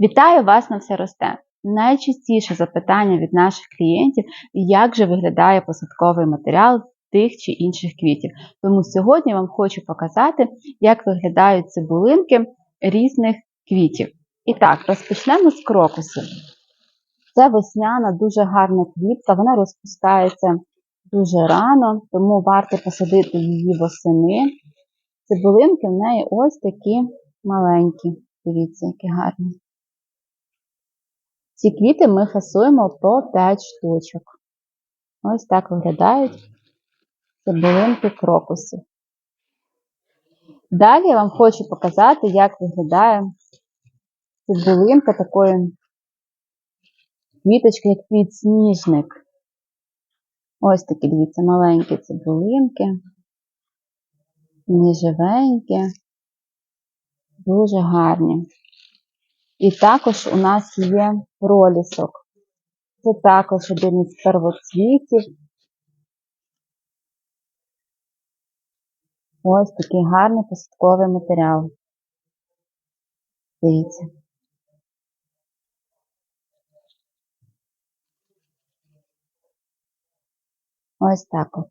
Вітаю вас на все росте. Найчастіше запитання від наших клієнтів, як же виглядає посадковий матеріал тих чи інших квітів. Тому сьогодні я вам хочу показати, як виглядають цибулинки різних квітів. І так, розпочнемо з крокусів. Це весняна, дуже гарна квітка, вона розпускається дуже рано, тому варто посадити її восени. Цибулинки в неї ось такі маленькі. Дивіться, які гарні. Ці квіти ми фасуємо по 5 штучок. Ось так виглядають цибулинки крокуси. Далі я вам хочу показати, як виглядає цибулинка такої квіточки, як підсніжник. Ось такі, дивіться, маленькі цибулинки, ніживенькі, дуже гарні. І також у нас є пролісок. Це також один із первоцвітів. Ось такий гарний посадковий матеріал. Дивіться. Ось так от.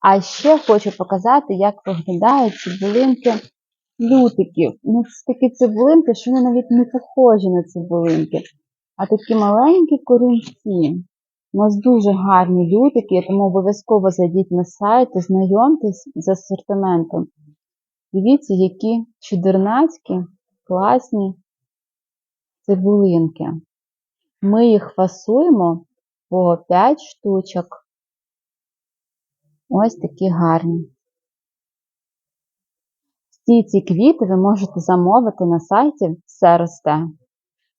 А ще хочу показати, як виглядають цибулинки лютиків. Ну, це такі цибулинки, що вони навіть не похожі на цибулинки, а такі маленькі корінці. У нас дуже гарні лютики, тому обов'язково зайдіть на сайт і знайомтесь з асортиментом. Дивіться, які чудернацькі, класні цибулинки. Ми їх фасуємо по 5 штучок. Ось такі гарні. Всі ці квіти ви можете замовити на сайті Все росте.